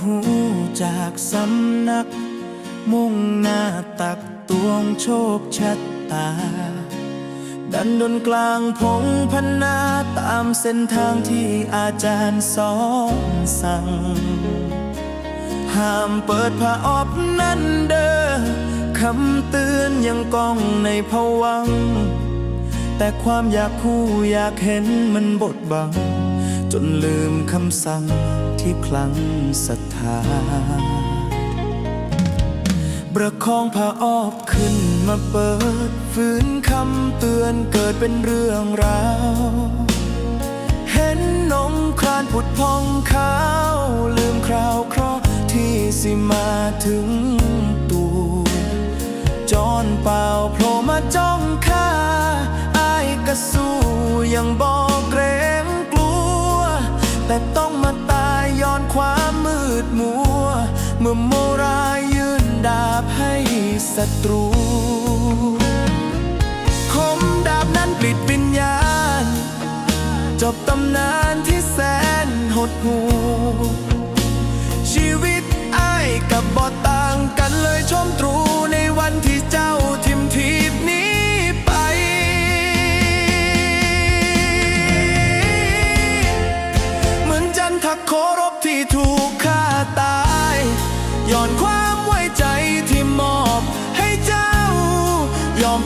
หูจากสำนัก มุ่งหน้าตักตวงโชคชะตา ดันดนกลางพงพนาตามเส้นทางที่อาจารย์สอนสั่ง ห้ามเปิดผ้าออบนั่นเด้อคำเตือนยังก้องในผวัง แต่ความอยากคู่อยากเห็นมันบดบัง จนลืมคำสั่งที่คลังศรัทธาประคองผ้าออบขึ้นมาเปิดฝืนคำเตือนเกิดเป็นเรื่องราว เห็นนงครานผุดพองขาว ลืมคราวเคราะห์ที่สิมาถึงตัวจอนเปล่าโผล่มาจ้องข้าอายกระสู้ยังบอก ดมัว เมื่อโมรายยื่นดาบให้ศัตรู คมดาบนั้นปลิดวิญญาณ จบตำนานที่แสนหดหู่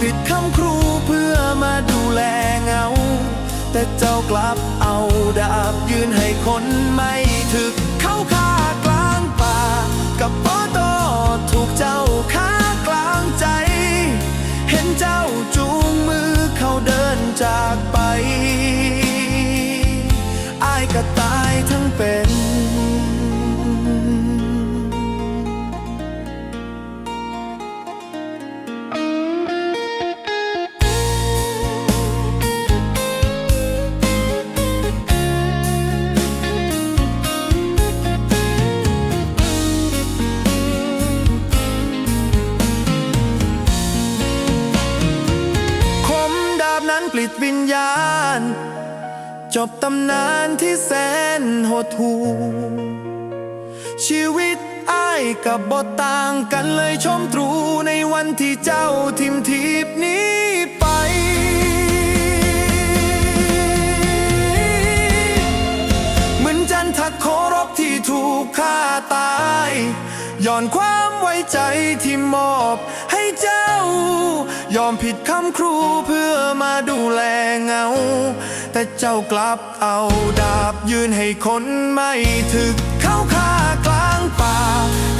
ผิดคำครูเพื่อมาดูแลเงา แต่เจ้ากลับเอาดาบยืนให้คนไม่ถึกเข้าค่ากลางป่า กับปอตอถูกเจ้า ปลิดวิญญาณ จบตำนานที่แสนหดหู่ชีวิตอ้ายกับบทต่างกันเลยชมตรูในวันที่เจ้าทิมทีบนี้ไปเหมือนจันทโครบที่ถูกฆ่าตาย ย้อนความ ใจที่มอบให้เจ้า ยอมผิดคำครูเพื่อมาดูแลเงา แต่เจ้ากลับเอาดาบยืนให้คนไม่ถึกเข้าฆ่ากลางป่า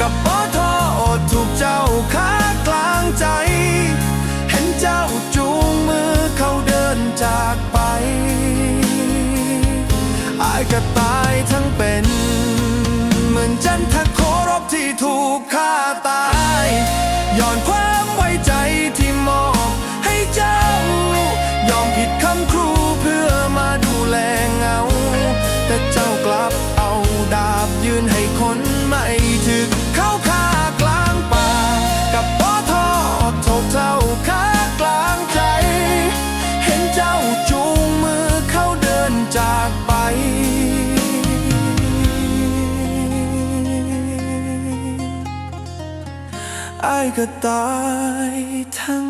กับปอทอดถูกเจ้าฆ่ากลางใจ เห็นเจ้าจูงมือเขาเดินจากไป อายก็ตายทั้งเป็น เหมือนจันทโครบที่ถูกฆ่า ไม่ถึกเข้าฆ่ากลางป่า กับปอทอถกเจ้าฆ่ากลางใจ เห็นเจ้าจูงมือเขาเดินจากไป ไอายก็ตายทั้ง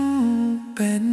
เป็น